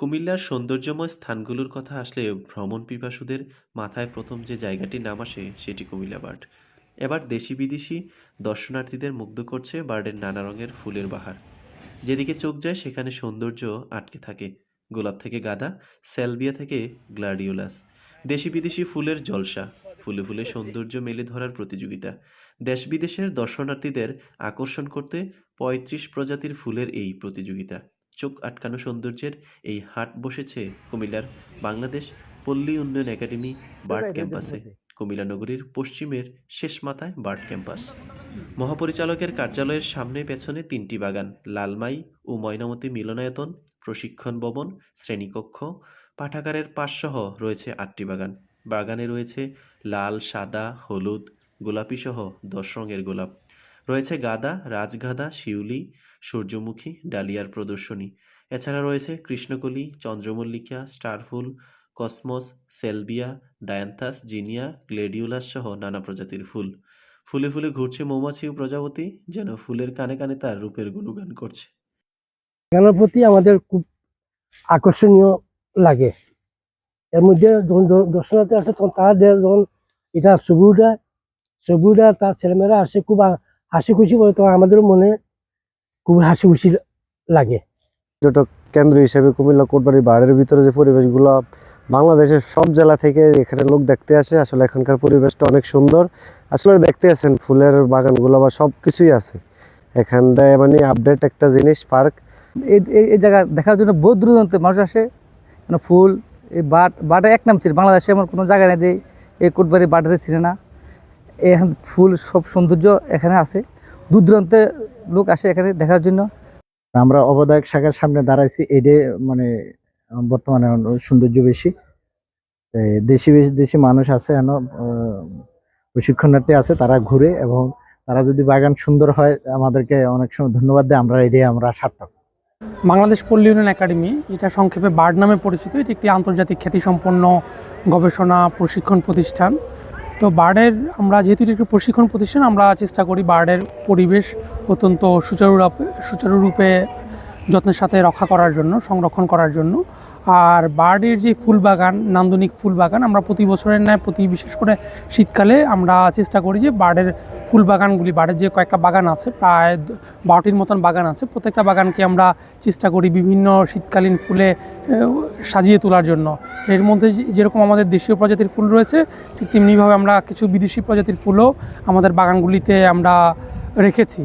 কুমিল্লার সৌন্দর্যময় স্থানগুলোর কথা আসলে ভ্রমণ পিপাসুদের মাথায় প্রথম যে জায়গাটির নাম আসে, সেটি কুমিল্লা বার্ড। এবার দেশি বিদেশি দর্শনার্থীদের মুগ্ধ করছে বার্ডের নানা রঙের ফুলের বাহার। যেদিকে চোখ যায়, সেখানে সৌন্দর্য আটকে থাকে। গোলাপ থেকে গাঁদা স্যালভিয়া থেকে গ্লাডিওলাস। দেশি বিদেশি ফুলের জলসা, ফুলে ফুলে সৌন্দর্য মেলে ধরার প্রতিযোগিতা। দেশ বিদেশের দর্শনার্থীদের আকর্ষণ করতে পঁয়ত্রিশ প্রজাতির ফুলের এই প্রতিযোগিতা। চোখ আটকানো সৌন্দর্যের এই হাট বসেছে কুমিল্লার বাংলাদেশ পল্লী উন্নয়ন একাডেমি বার্ড ক্যাম্পাসে। কুমিল্লা নগরীর পশ্চিমের শেষ মাথায় বার্ড ক্যাম্পাস। মহাপরিচালকের কার্যালয়ের সামনে পেছনে তিনটি বাগান লালমাই ও ময়নামতি মিলনায়তন প্রশিক্ষণ ভবন শ্রেণীকক্ষ পাঠাগারের পাশসহ রয়েছে আটটি বাগান। বাগানে রয়েছে লাল সাদা হলুদ গোলাপি সহ দশ রঙের গোলাপ। রয়েছে গাদা, রাজগাদা, শিউলি, সূর্যমুখী, ডালিয়ার প্রদর্শনী। এছাড়া রয়েছে কৃষ্ণকলি, চন্দ্রমল্লিকা, স্টারফুল, cosmos, salvia, dianthus, zinnia, gladiolus সহ নানা প্রজাতির ফুল। ফুলে ফুলে ঘুরছে মৌমাছি ও প্রজাপতি, যেন ফুলের কানে কানে তার রূপের গুণগান করছে। গানের প্রতি আমাদের খুব আকর্ষণীয় লাগে। এর মধ্যে যখন দর্শনার্থী আসে, তখন তাদের যখন এটা ছবি উঠায় তার ছেলেমেয়েরা আসে, খুব হাসি খুশি করে তখন আমাদের মনে খুব হাসি খুশি লাগে। পর্যটক কেন্দ্র হিসেবে কুমিল্লা কোটবাড়ি বাড়ির ভিতরে যে পরিবেশগুলো বাংলাদেশের সব জেলা থেকে এখানে লোক দেখতে আসে আসলে এখানকার পরিবেশটা অনেক সুন্দর। আসলে দেখতে আছেন ফুলের বাগানগুলো বা সব কিছুই আছে। এখানটায় মানে আপডেট একটা জিনিস পার্ক এই এই- এই জায়গা দেখার জন্য বহু দূর দূরান্তে মানুষ আসে। মানে ফুল এই বাট বাটা এক নাম ছিল বাংলাদেশে এমন কোনো জায়গা নেই যে এই কোটবাড়ি বাটারে ছিঁড়ে না। এখান ফুল সব সৌন্দর্য এখানে আছে। দূর দূরান্তে লোক আসে এখানে দেখার জন্য। আমরা অবদায়ক শাখার সামনে দাঁড়াইছি এডে মানে বর্তমানে সৌন্দর্য বেশি। দেশি বেশি দেশি মানুষ আছে এন প্রশিক্ষণার্থী আছে তারা ঘুরে এবং তারা যদি বাগান সুন্দর হয় আমাদেরকে অনেক সময় ধন্যবাদ দেয় আমরা এডে আমরা সার্থক। বাংলাদেশ পল্লী উন্নয়ন একাডেমি যেটা সংক্ষেপে বার্ড নামে পরিচিত এটি একটি আন্তর্জাতিক খ্যাতিসম্পন্ন গবেষণা প্রশিক্ষণ প্রতিষ্ঠান। তো বার্ডের আমরা যেহেতু একটি প্রশিক্ষণ প্রতিষ্ঠান, আমরা চেষ্টা করি বার্ডের পরিবেশ অত্যন্ত সুচারুরূপে সুচারুরূপে যত্নের সাথে রক্ষা করার জন্য, সংরক্ষণ করার জন্য। আর বার্ডের যে ফুল বাগান, নান্দনিক ফুল বাগান, আমরা প্রতি বছরের ন্যায়, প্রতি বিশেষ করে শীতকালে আমরা চেষ্টা করি যে বার্ডের ফুল বাগানগুলি বার্ডের যে কয়েকটা বাগান আছে, প্রায় বারোটির মতন বাগান আছে, প্রত্যেকটা বাগানকে আমরা চেষ্টা করি বিভিন্ন শীতকালীন ফুলে সাজিয়ে তোলার জন্য। এর মধ্যে যেরকম আমাদের দেশীয় প্রজাতির ফুল রয়েছে, ঠিক তেমনিভাবে আমরা কিছু বিদেশি প্রজাতির ফুলও আমাদের বাগানগুলিতে আমরা রেখেছি।